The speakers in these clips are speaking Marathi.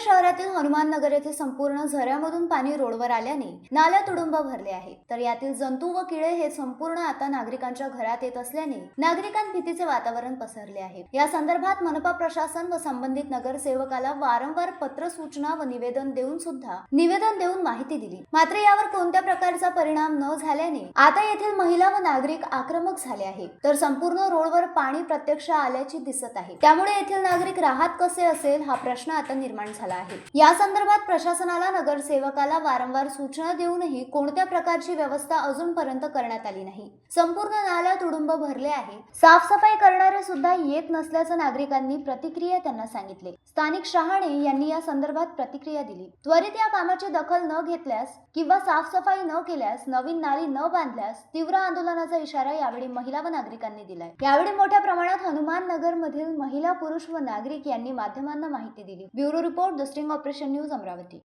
शहरातील हनुमान नगर येथे संपूर्ण झऱ्यामधून पाणी रोडवर आल्याने नाल्या तुडुंब भरले आहे तर यातील जंतू व किडे हे संपूर्ण आता नागरिकांच्या घरात येत असल्याने नागरिकांत भीतीचे वातावरण पसरले आहे. या संदर्भात मनपा प्रशासन व संबंधित नगरसेवकाला वारंवार पत्र सूचना व निवेदन देऊन सुद्धा निवेदन देऊन माहिती दिली. मात्र यावर कोणत्या प्रकारचा परिणाम न झाल्याने आता येथील महिला व नागरिक आक्रमक झाले आहे तर संपूर्ण रोडवर पाणी प्रत्यक्ष आल्याची दिसत आहे. त्यामुळे येथील नागरिक राहत कसे असेल हा प्रश्न आता निर्माण झाला आहे. या संदर्भात प्रशासनाला नगरसेवकाला वारंवार सूचना देऊनही कोणत्या प्रकारची व्यवस्था अजूनपर्यंत करण्यात आली नाही. संपूर्ण नाल्या तुडुंब भरले आहे. साफसफाई करणारे सुद्धा येत नसल्याचं नागरिकांनी प्रतिक्रिया त्यांना सांगितले. स्थानिक शहाणे यांनी या संदर्भात प्रतिक्रिया दिली. त्वरित या कामाची दखल न घेतल्यास किंवा साफसफाई न केल्यास नवीन नाली न बांधल्यास तीव्र आंदोलनाचा इशारा यावेळी महिला व नागरिकांनी दिलाय. यावेळी मोठ्या प्रमाणात हनुमान नगर मधील महिला पुरुष व नागरिक यांनी माध्यमांना माहिती दिली. Bureau report the sting operation news Amravati.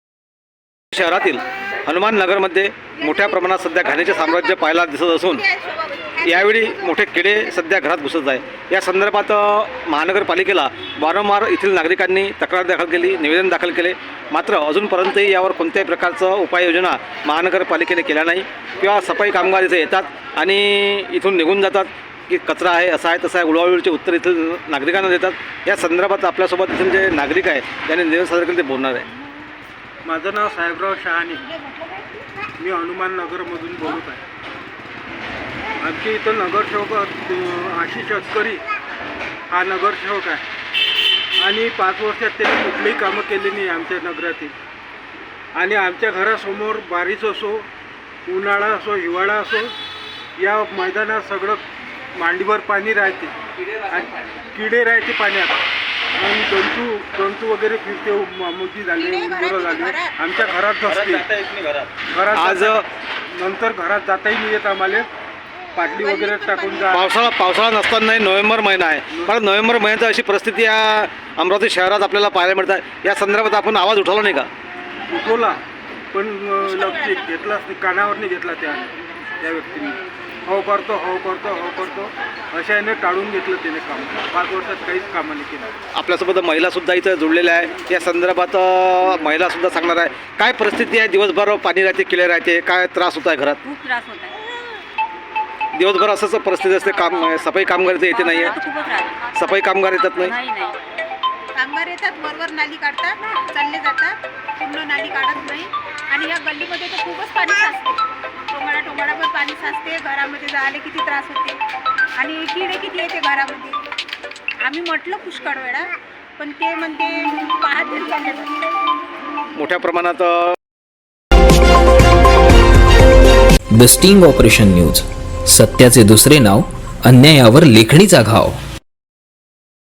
शहरातील हनुमान नगरमध्ये मोठ्या प्रमाणात सध्या घाणीचे साम्राज्य पाहायला दिसत असून यावेळी मोठे किडे सध्या घरात घुसत आहे या संदर्भात महानगरपालिकेला वारंवार येथील नागरिकांनी तक्रार दाखल केली निवेदन दाखल केले. मात्र अजूनपर्यंतही यावर कोणत्याही प्रकारचं उपाययोजना महानगरपालिकेने केल्या नाही. किंवा सफाई कामगार इथे येतात आणि इथून निघून जातात. की कचरा आहे असा आहे तसा आहे उडवाउडीचे उत्तर इथं नागरिकांना देतात. या संदर्भात आपल्यासोबत इथून जे नागरिक आहे त्यांनी निवेदन सादर केलं ते बोलणार आहे. माझं नाव साहेबराव शहाणे. मी हनुमान नगरमधून बोलत आहे. आमच्या इथं नगरसेवक आशिष अस्करी हा नगरसेवक आहे. आणि पाच वर्षात त्यांनी कुठलीही कामं केली नाही आमच्या नगरातील. आणि आमच्या घरासमोर बारिश असो उन्हाळा असो हिवाळा असो या मैदानात सगळं मांडीवर पाणी राहते. आणि किडे राहते पाण्यात. आणि जंतू जंतू वगैरे फिरते. मामुजी झाले उंदरं झाले. आमच्या घरात नसते. घरात. आज जाता- नंतर घरात जाताही नाही येत आम्हाला. पाटली वगैरे टाकून जा पावसाळा पावसाळा नसतानाही नोव्हेंबर महिना आहे. पण नोव्हेंबर महिन्यात अशी परिस्थिती या अमरावती शहरात आपल्याला पाहायला मिळतात या संदर्भात आपण आवाज उठवला नाही का? उठवला. पण अं, लक्ष घेतलाच नाही. कानावर नाही घेतला त्या त्या व्यक्तीने. हो करतो हो करतो हो करतो. अशा याने टाळून घेतलं त्याने काम. पाच वर्षात काहीच कामं नाही केलं. आपल्यासोबत महिलासुद्धा इथं जुळलेल्या आहे. या संदर्भात अ, महिलासुद्धा सांगणार आहे. काय परिस्थिती आहे? दिवसभर पाणी राहते किळे राहते. काय त्रास होत आहे घरात? खूप त्रास होत आहे. दिवसभर असंच परिस्थिती असते. काम सफाई कामगार इथे येते नाही खूपच त्रास सफाई कामगार येतात नाही? नाही नाही. कामगार येतात वरवर नाली काढतात चालले जातात. पूर्ण नाली काढत नाही. आणि या गल्लीमध्ये तर खूपच पाणी साचते. टोंगाडा टोंगाडाभर पाणी साचते घरामध्ये जायला किती त्रास होते. आणि किडे किती येते घरामध्ये? आम्ही म्हटलं पुष्कळ वेळा पण ते म्हणते पाहते मोठ्या प्रमाणात द स्टिंग ऑपरेशन न्यूज सत्याचे दुसरे नाव अन्यायावर लेखणीचा घाव.